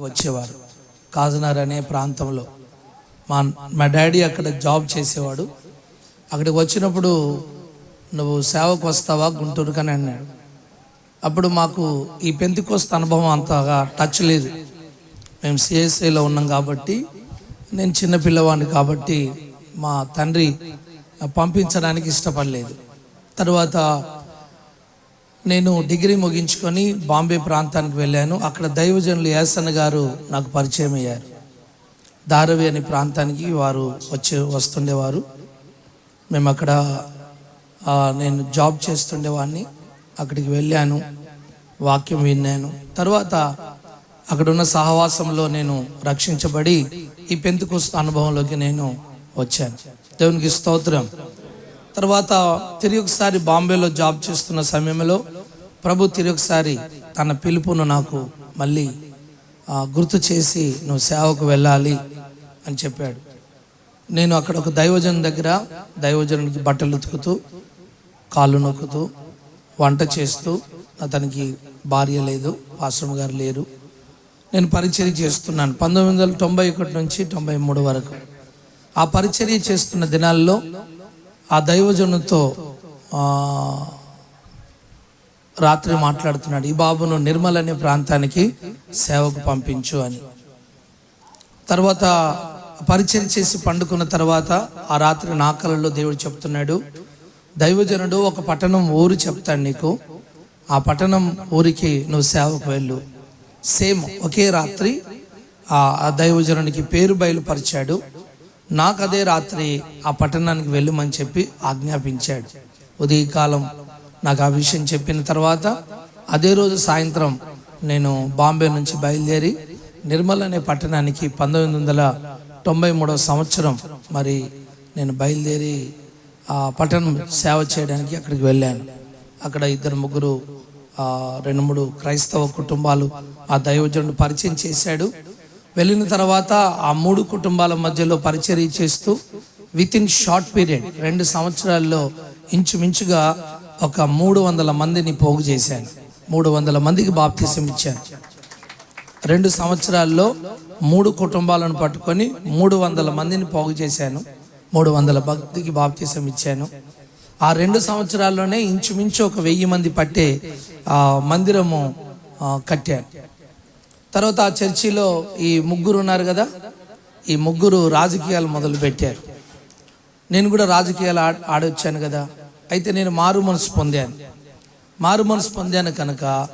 వచ్చేవారు. కాజనార్ అనే ప్రాంతంలో మా మా డాడీ అక్కడ జాబ్ చేసేవాడు. అక్కడికి వచ్చినప్పుడు నువ్వు సేవకు వస్తావా? గుంటూరుకి అని అన్నాడు. అప్పుడు మాకు ఈ పెంతికోస్త అనుభవం అంతగా టచ్ లేదు. మేము సిఎస్ఐలో ఉన్నాం కాబట్టి నేను చిన్న పిల్లవాడిని కాబట్టి మా తండ్రి పంపించడానికి ఇష్టపడలేదు. తర్వాత నేను డిగ్రీ ముగించుకొని బాంబే ప్రాంతానికి వెళ్ళాను. అక్కడ దైవజనులు యాసన్న గారు నాకు పరిచయం అయ్యారు. ధారవి అనే ప్రాంతానికి వారు వచ్చి వస్తుండేవారు. మేము అక్కడ నేను జాబ్ చేస్తుండేవాడిని అక్కడికి వెళ్ళాను వాక్యం విన్నాను. తర్వాత అక్కడున్న సహవాసంలో నేను రక్షించబడి ఈ పెంతుకొస్త అనుభవంలోకి నేను వచ్చాను. దేవునికి స్తోత్రం. తర్వాత తిరిగి ఒకసారి బాంబేలో జాబ్ చేస్తున్న సమయంలో ప్రభు తిరిగి ఒకసారి తన పిలుపును నాకు మళ్ళీ గుర్తు చేసి నువ్వు సేవకు వెళ్ళాలి అని చెప్పాడు. నేను అక్కడ ఒక దైవజన్ దగ్గర దైవజనుడికి బట్టలు ఉతుకుతూ కాళ్ళు నొక్కుతూ వంట చేస్తూ అతనికి భార్య లేదు ఆశ్రమ గారు లేరు. నేను పరిచర్య చేస్తున్నాను. పంతొమ్మిది వందల తొంభై ఒకటి నుంచి తొంభై మూడు వరకు. ఆ పరిచర్య చేస్తున్న దినాల్లో ఆ దైవజనుతో రాత్రి మాట్లాడుతున్నాడు ఈ బాబును నిర్మల్ అనే ప్రాంతానికి సేవకు పంపించు అని. తర్వాత పరిచయం చేసి పండుకున్న తర్వాత ఆ రాత్రి నా కలలో దేవుడు చెప్తున్నాడు దైవజనుడు ఒక పట్టణం ఊరు చెప్తాడు నీకు ఆ పట్టణం ఊరికి నువ్వు సేవకు వెళ్ళు. సేమ్ ఒకే రాత్రి ఆ ఆ దైవజనునికి పేరు బయలుపరిచాడు నాకు అదే రాత్రి ఆ పట్టణానికి వెళ్ళమని చెప్పి ఆజ్ఞాపించాడు. ఉదయకాలం నాకు ఆ విషయం చెప్పిన తర్వాత అదే రోజు సాయంత్రం నేను బాంబే నుంచి బయలుదేరి నిర్మల్ అనే పట్టణానికి పంతొమ్మిది వందల తొంభై మూడవ సంవత్సరం మరి నేను బయలుదేరి ఆ పట్టణం సేవ చేయడానికి అక్కడికి వెళ్ళాను. అక్కడ ఇద్దరు ముగ్గురు రెండు మూడు క్రైస్తవ కుటుంబాలు ఆ దైవజనుడు పరిచయం చేశాడు. వెళ్ళిన తర్వాత ఆ మూడు కుటుంబాల మధ్యలో పరిచర్య చేస్తూ విత్ ఇన్ షార్ట్ పీరియడ్ రెండు సంవత్సరాల్లో ఇంచుమించుగా ఒక మూడు వందల మందిని పోగు చేశాను. మూడు వందల మందికి బాప్తిసం ఇచ్చాను. రెండు సంవత్సరాల్లో మూడు కుటుంబాలను పట్టుకొని మూడు వందల మందిని పోగు చేశాను. మూడు వందల భక్తికి బాప్తిసం ఇచ్చాను. ఆ రెండు సంవత్సరాల్లోనే ఇంచుమించు ఒక వెయ్యి మంది పట్టే మందిరము కట్టాను. తర్వాత ఆ చర్చిలో ఈ ముగ్గురు ఉన్నారు కదా? ఈ ముగ్గురు రాజకీయాలు మొదలు పెట్టారు నేను కూడా రాజకీయాలు ఆడ ఆడొచ్చాను కదా? అయితే నేను మారు మనసు పొందాను. మారు మనసు పొందాను కనుక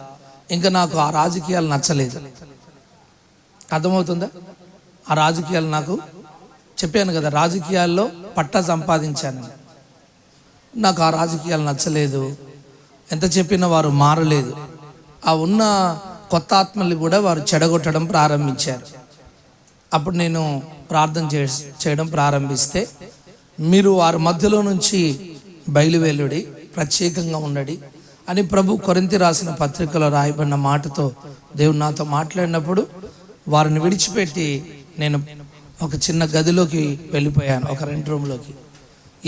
ఇంకా నాకు ఆ రాజకీయాలు నచ్చలేదు. అర్థమవుతుందా? ఆ రాజకీయాలు నాకు చెప్పాను కదా రాజకీయాల్లో పట్టా సంపాదించాను. నాకు ఆ రాజకీయాలు నచ్చలేదు. ఎంత చెప్పినా వారు మారలేదు. ఆ ఉన్న కొత్త ఆత్మల్ని కూడా వారు చెడగొట్టడం ప్రారంభించారు. అప్పుడు నేను ప్రార్థన చే చేయడం ప్రారంభిస్తే మీరు వారి మధ్యలో నుంచి బయలువేలుడి ప్రత్యేకంగా ఉండడి అని ప్రభు కొరింతి రాసిన పత్రికలో రాయబడిన మాటతో దేవుడు నాతో మాట్లాడినప్పుడు వారిని విడిచిపెట్టి నేను ఒక చిన్న గదిలోకి వెళ్ళిపోయాను ఒక రెంట్ రూమ్లోకి.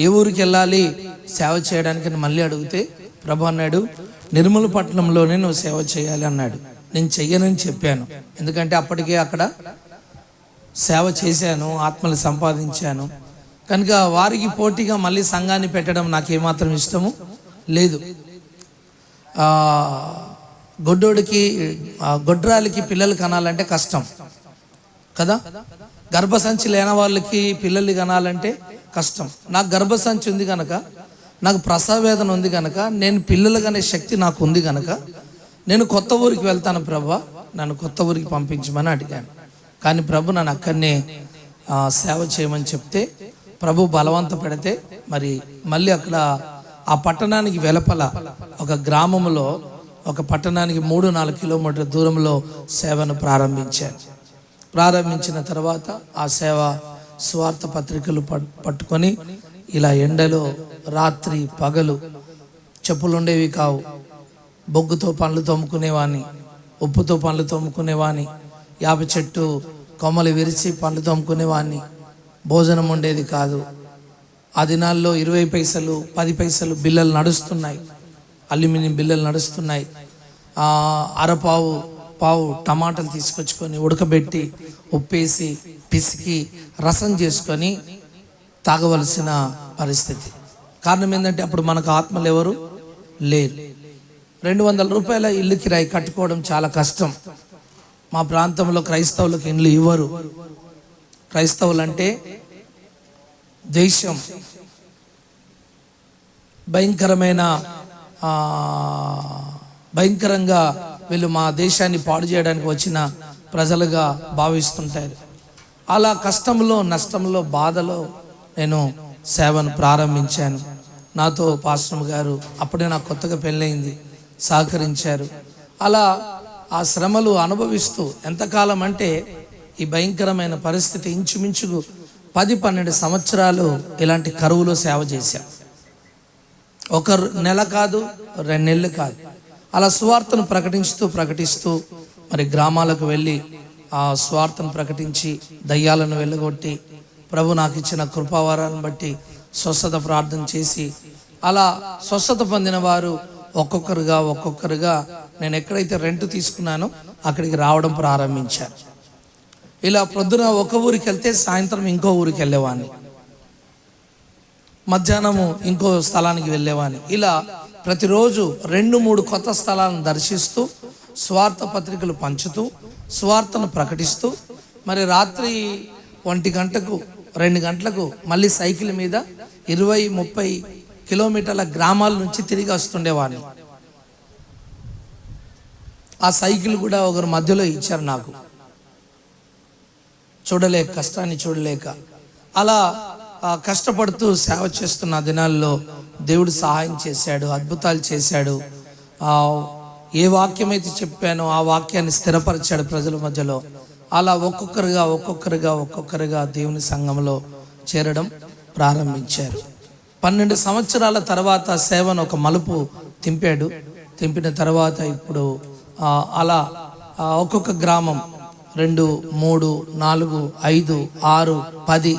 ఏ ఊరికి వెళ్ళాలి? సేవ చేయడానికి అని మళ్ళీ అడిగితే ప్రభు అన్నాడు నిర్మల పట్టణంలోనే నువ్వు సేవ చేయాలి అన్నాడు. నేను చెయ్యనని చెప్పాను. ఎందుకంటే అప్పటికే అక్కడ సేవ చేశాను ఆత్మలు సంపాదించాను. కనుక వారికి పోటీగా మళ్ళీ సంఘాన్ని పెట్టడం నాకు ఏమాత్రం ఇష్టము. లేదు. గొడ్డోడికి గొడ్రాలకి పిల్లలు కనాలంటే కష్టం. కదా? గర్భసంచి లేని వాళ్ళకి పిల్లలు కనాలంటే కష్టం. నాకు గర్భసంచి ఉంది కనుక నాకు ప్రసవేదన ఉంది కనుక నేను పిల్లలు కనే శక్తి నాకు ఉంది కనుక నేను కొత్త ఊరికి వెళ్తాను ప్రభా నన్ను కొత్త ఊరికి పంపించమని అడిగాను. కానీ ప్రభు నన్ను అక్కడనే సేవ చేయమని చెప్తే ప్రభు బలవంత పెడితే మరి మళ్ళీ అక్కడ ఆ పట్టణానికి వెలపల ఒక గ్రామంలో ఒక పట్టణానికి మూడు నాలుగు కిలోమీటర్ల దూరంలో సేవను ప్రారంభించారు. ప్రారంభించిన తర్వాత ఆ సేవ స్వార్థ పత్రికలు పట్టుకొని ఇలా ఎండలో రాత్రి పగలు చెప్పులు ఉండేవి కావు. బొగ్గుతో పండ్లు తోముకునేవాని ఉప్పుతో పండ్లు తోముకునేవాని యాప చెట్టు కొమ్మలు విరిచి పండ్లు తోముకునేవాడిని భోజనం ఉండేది కాదు. ఆ దినాల్లో ఇరవై పైసలు పది పైసలు బిల్లలు నడుస్తున్నాయి. అల్యూమినియం బిల్లలు నడుస్తున్నాయి. అరపావు పావు టమాటాలు తీసుకొచ్చుకొని ఉడకబెట్టి ఉప్పేసి పిసికి రసం చేసుకొని తాగవలసిన పరిస్థితి. కారణం ఏంటంటే అప్పుడు మనకు ఆత్మలు ఎవరు? లేరు. రెండు వందల రూపాయల ఇల్లు కిరాయి కట్టుకోవడం చాలా కష్టం. మా ప్రాంతంలో క్రైస్తవులకు ఇండ్లు ఇవ్వరు. క్రైస్తవులు అంటే దేశం భయంకరమైన భయంకరంగా వీళ్ళు మా దేశాన్ని పాడు చేయడానికి వచ్చిన ప్రజలుగా భావిస్తుంటారు. అలా కష్టంలో నష్టంలో బాధలో నేను సేవను ప్రారంభించాను. నాతో పాశ్రమ గారు అప్పుడే నాకు కొత్తగా పెళ్ళయింది సహకరించారు. అలా ఆ శ్రమలు అనుభవిస్తూ ఎంతకాలం అంటే ఈ భయంకరమైన పరిస్థితి ఇంచుమించుకు పది పన్నెండు సంవత్సరాలు ఇలాంటి కరువులో సేవ చేశాం. ఒక నెల కాదు రెండు నెలలు కాదు. అలా స్వార్థను ప్రకటిస్తూ ప్రకటిస్తూ మరి గ్రామాలకు వెళ్ళి ఆ స్వార్థను ప్రకటించి దయ్యాలను వెళ్ళగొట్టి ప్రభు నాకు ఇచ్చిన కృపావారాన్ని బట్టి స్వస్థత ప్రార్థన చేసి అలా స్వస్థత పొందిన వారు ఒక్కొక్కరుగా ఒక్కొక్కరుగా నేను ఎక్కడైతే రెంట్ తీసుకున్నానో అక్కడికి రావడం ప్రారంభించాను ఇలా ప్రొద్దున ఒక ఊరికి వెళ్తే సాయంత్రం ఇంకో ఊరికి వెళ్ళేవాడిని మధ్యాహ్నము ఇంకో స్థలానికి వెళ్ళేవాడిని ఇలా ప్రతిరోజు రెండు మూడు కొత్త స్థలాలను దర్శిస్తూ స్వార్థ పత్రికలు పంచుతూ స్వార్థను ప్రకటిస్తూ మరి రాత్రి ఒంటి గంటకు రెండు గంటలకు మళ్ళీ సైకిల్ మీద ఇరవై ముప్పై కిలోమీటర్ల గ్రామాల నుంచి తిరిగి వస్తుండేవాడిని ఆ సైకిల్ కూడా ఒకరు మధ్యలో ఇచ్చారు నాకు. చూడలేక కష్టాన్ని చూడలేక. అలా కష్టపడుతూ సేవ చేస్తున్న దినాల్లో దేవుడు సహాయం చేశాడు అద్భుతాలు చేశాడు. ఏ వాక్యం అయితే చెప్పానో ఆ వాక్యాన్ని స్థిరపరిచాడు ప్రజల మధ్యలో. అలా ఒక్కొక్కరుగా ఒక్కొక్కరుగా ఒక్కొక్కరుగా దేవుని సంఘంలో చేరడం ప్రారంభించారు. పన్నెండు సంవత్సరాల తర్వాత సేవను ఒక మలుపు తింపాడు. తింపిన తర్వాత ఇప్పుడు అలా ఒక్కొక్క గ్రామం రెండు మూడు నాలుగు ఐదు ఆరు పది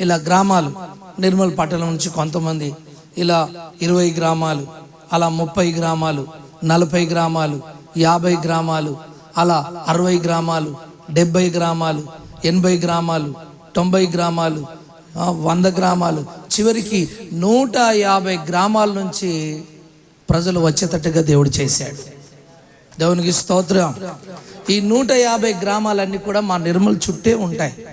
ఇలా గ్రామాలు. నిర్మల్ పట్టణం నుంచి కొంతమంది ఇలా ఇరవై గ్రామాలు అలా ముప్పై గ్రామాలు నలభై గ్రామాలు యాభై గ్రామాలు అలా అరవై గ్రామాలు డెబ్బై గ్రామాలు ఎనభై గ్రామాలు తొంభై గ్రామాలు వంద గ్రామాలు. చివరికి నూట యాభై గ్రామాల నుంచి ప్రజలు వచ్చేటట్టుగా దేవుడు చేశాడు. దేవునికి స్తోత్రం. ఈ నూట యాభై గ్రామాలన్నీ కూడా మా నిర్మల్ చుట్టే ఉంటాయి.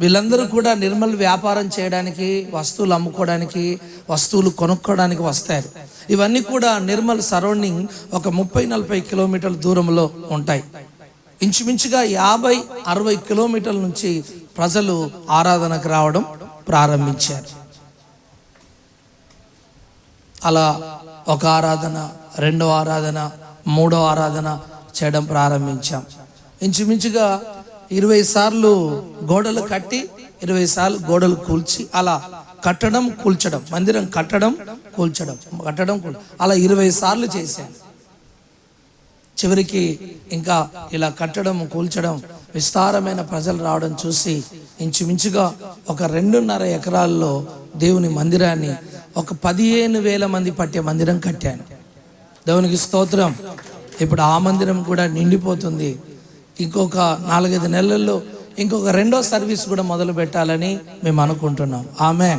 వీళ్ళందరూ కూడా నిర్మల్ వ్యాపారం చేయడానికి వస్తువులు అమ్ముకోవడానికి వస్తువులు కొనుక్కోవడానికి వస్తారు. ఇవన్నీ కూడా నిర్మల్ సరౌండింగ్ ఒక ముప్పై నలభై కిలోమీటర్ల దూరంలో ఉంటాయి. ఇంచుమించుగా యాభై అరవై కిలోమీటర్ల నుంచి ప్రజలు ఆరాధనకు రావడం ప్రారంభించారు. అలా ఒక ఆరాధన రెండో ఆరాధన మూడో ఆరాధన చేయడం ప్రారంభించాం. ఇంచుమించుగా ఇరవై సార్లు గోడలు కట్టి ఇరవై సార్లు గోడలు కూల్చి అలా కట్టడం కూల్చడం మందిరం కట్టడం కూల్చడం కట్టడం అలా ఇరవై సార్లు చేశాను చివరికి ఇంకా ఇలా కట్టడం కూల్చడం విస్తారమైన ప్రజలు రావడం చూసి ఇంచుమించుగా ఒక రెండున్నర ఎకరాల్లో దేవుని మందిరాన్ని ఒక పదిహేను వేల మంది పట్టే మందిరం కట్టాను. దేవునికి స్తోత్రం. ఇప్పుడు ఆ మందిరం కూడా నిండిపోతుంది. ఇంకొక నాలుగైదు నెలల్లో ఇంకొక రెండో సర్వీస్ కూడా మొదలు పెట్టాలని మేము అనుకుంటున్నాం. ఆమె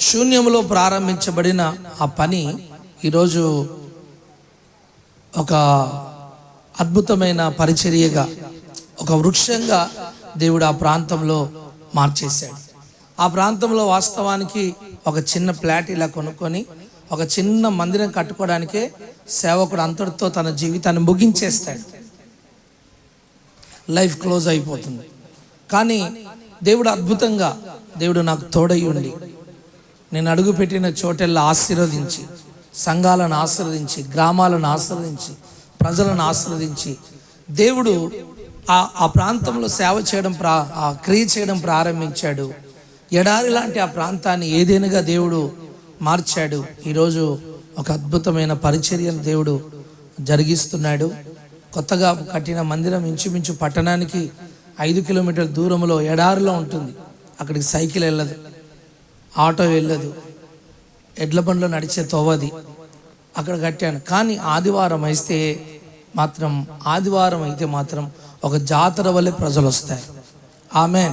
శూన్యంలో ప్రారంభించబడిన ఆ పని ఈరోజు ఒక అద్భుతమైన పరిచర్యగా ఒక వృక్షంగా దేవుడు ఆ ప్రాంతంలో మార్చేశాడు. ఆ ప్రాంతంలో వాస్తవానికి ఒక చిన్న ప్లాట్ ఇలా కొనుక్కొని ఒక చిన్న మందిరం కట్టుకోవడానికే సేవకుడు అంతటితో తన జీవితాన్ని ముగించేస్తాడు. లైఫ్ క్లోజ్ అయిపోతుంది. కానీ దేవుడు అద్భుతంగా దేవుడు నాకు తోడై ఉండి నేను అడుగుపెట్టిన చోటెల్లా ఆశీర్వదించి సంఘాలను ఆశీర్వదించి గ్రామాలను ఆశీర్వదించి ప్రజలను ఆశీర్వదించి దేవుడు ఆ ఆ ప్రాంతంలో సేవ చేయడం ప్రా ఆ క్రియ చేయడం ప్రారంభించాడు. ఎడారి లాంటి ఆ ప్రాంతాన్ని ఏదైనాగా దేవుడు మార్చాడు. ఈరోజు ఒక అద్భుతమైన పరిచర్యను దేవుడు జరిగిస్తున్నాడు. కొత్తగా కట్టిన మందిరం ఇంచుమించు పట్టణానికి ఐదు కిలోమీటర్ల దూరంలో ఎడారిలో ఉంటుంది. అక్కడికి సైకిల్ వెళ్ళదు ఆటో వెళ్ళదు ఎడ్ల బండ్లో నడిచే తోవది అక్కడ కట్టాను. కానీ ఆదివారం అయితే మాత్రం ఆదివారం అయితే మాత్రం ఒక జాతర వల్లే ప్రజలు వస్తారు. ఆమె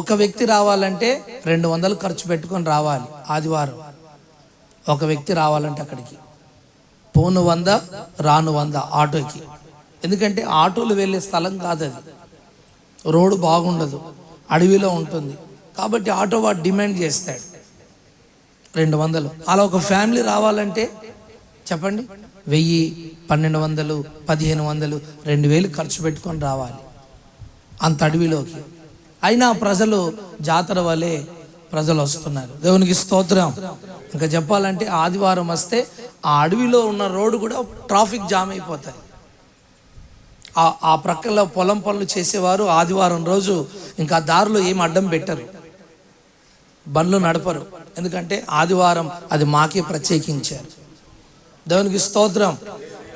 ఒక వ్యక్తి రావాలంటే రెండు వందలు ఖర్చు పెట్టుకొని రావాలి ఆదివారం. ఒక వ్యక్తి రావాలంటే అక్కడికి. పోను వంద రాను వంద ఆటోకి. ఎందుకంటే ఆటోలు వెళ్ళే స్థలం కాదు అది రోడ్డు బాగుండదు. అడవిలో ఉంటుంది. కాబట్టి ఆటో వాడు డిమాండ్ చేస్తాడు. రెండు వందలు. అలా ఒక ఫ్యామిలీ రావాలంటే చెప్పండి. వెయ్యి పన్నెండు వందలు పదిహేను వందలు రెండు వేలు ఖర్చు పెట్టుకొని రావాలి. అంత అడవిలోకి. అయినా ప్రజలు జాతర వలె ప్రజలు వస్తున్నారు. దేవునికి స్తోత్రం. ఇంకా చెప్పాలంటే ఆదివారం వస్తే ఆ అడవిలో ఉన్న రోడ్డు కూడా ట్రాఫిక్ జామ్ అయిపోతాయి. ఆ- ఆ ప్రక్కలో పొలం పనులు చేసేవారు ఆదివారం రోజు ఇంకా దారిలో ఏం అడ్డం పెట్టరు. బండ్లు నడపరు. ఎందుకంటే ఆదివారం అది మాకే ప్రత్యేకించారు. దేవునికి స్తోత్రం.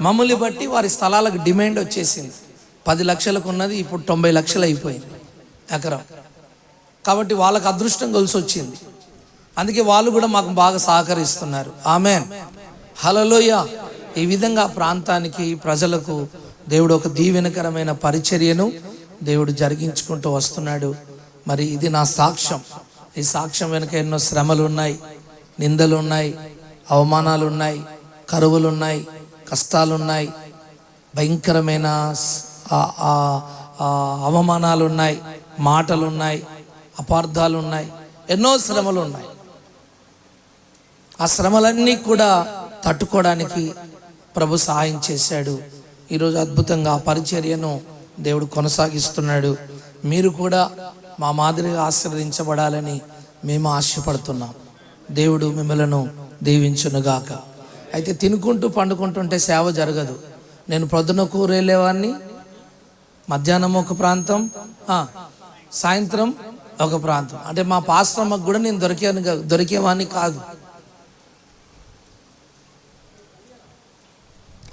మమ్మల్ని బట్టి వారి స్థలాలకు డిమాండ్ వచ్చేసింది. పది లక్షలకు ఉన్నది ఇప్పుడు తొంభై లక్షలు అయిపోయింది. ఎకరం. కాబట్టి వాళ్ళకి అదృష్టం కలిసి వచ్చింది అందుకే వాళ్ళు కూడా మాకు బాగా సహకరిస్తున్నారు. ఆమె హలలోయ ఈ విధంగా ప్రాంతానికి ప్రజలకు దేవుడు ఒక దీవెనకరమైన పరిచర్యను దేవుడు జరిగించుకుంటూ వస్తున్నాడు. మరి ఇది నా సాక్ష్యం. ఈ సాక్ష్యం వెనుక ఎన్నో శ్రమలు ఉన్నాయి నిందలు ఉన్నాయి అవమానాలు ఉన్నాయి కరువులు ఉన్నాయి కష్టాలు ఉన్నాయి భయంకరమైన అవమానాలు ఉన్నాయి మాటలు ఉన్నాయి అపార్థాలు ఉన్నాయి ఎన్నో శ్రమలు ఉన్నాయి ఆ శ్రమలన్నీ కూడా తట్టుకోవడానికి ప్రభు సహాయం చేశాడు. ఈరోజు అద్భుతంగా ఆ పరిచర్యను దేవుడు కొనసాగిస్తున్నాడు. మీరు కూడా మా మాదిరిగా ఆశీర్వదించబడాలని మేము ఆశపడుతున్నాం. దేవుడు మిమ్మలను దీవించునుగాక. అయితే తినుకుంటూ పండుకుంటుంటే సేవ జరగదు. నేను ప్రొద్దున కూరేలేవాడిని మధ్యాహ్నం ఒక ప్రాంతం? సాయంత్రం? ఒక ప్రాంతం. అంటే మా పాశ్రమకు కూడా నేను దొరికాను దొరికేవాడిని కాదు.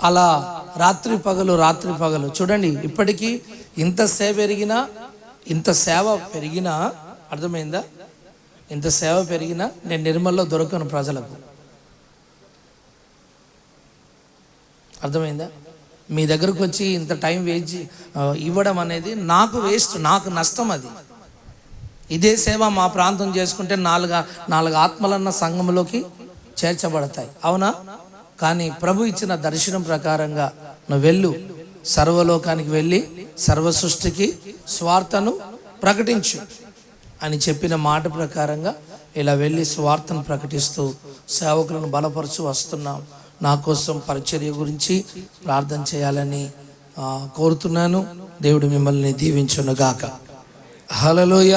అలా రాత్రి పగలు రాత్రి పగలు. చూడండి ఇప్పటికీ ఇంత సేవ పెరిగినా ఇంత సేవ పెరిగినా అర్థమైందా? ఇంత సేవ పెరిగినా నేను నిర్మల్లో దొరకను ప్రజలకు. అర్థమైందా? మీ దగ్గరకు వచ్చి ఇంత టైం వేస్ట్ ఇవ్వడం అనేది నాకు వేస్ట్ నాకు నష్టం అది. ఇదే సేవ మా ప్రాంతం చేసుకుంటే నాలుగు నాలుగు ఆత్మలన్న సంఘంలోకి చేర్చబడతాయి. అవునా? కానీ ప్రభు ఇచ్చిన దర్శనం ప్రకారంగా నువ్వు వెళ్ళు. సర్వలోకానికి వెళ్ళి సర్వ సృష్టికి స్వార్థను ప్రకటించు అని చెప్పిన మాట ప్రకారంగా ఇలా వెళ్ళి స్వార్థను ప్రకటిస్తూ సేవకులను బలపరుచు వస్తున్నాం. నా కోసం పరిచర్య గురించి ప్రార్థన చేయాలని కోరుతున్నాను. దేవుడు మిమ్మల్ని దీవించునుగాక. హలలోయ